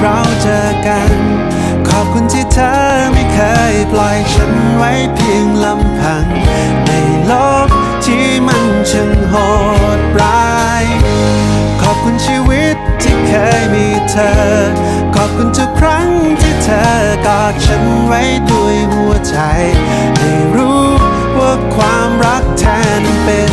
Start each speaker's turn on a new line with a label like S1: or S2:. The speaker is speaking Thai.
S1: เราเจอกัน ขอบคุณที่เธอไม่เคยปล่อยฉันไว้เพียงลำพัง ในโลกที่มันช่างโหดร้าย ขอบคุณชีวิตที่เคยมีเธอ ขอบคุณทุกครั้งที่เธอกอดฉันไว้ด้วยหัวใจได้รู้ว่าความรักแทนเป็น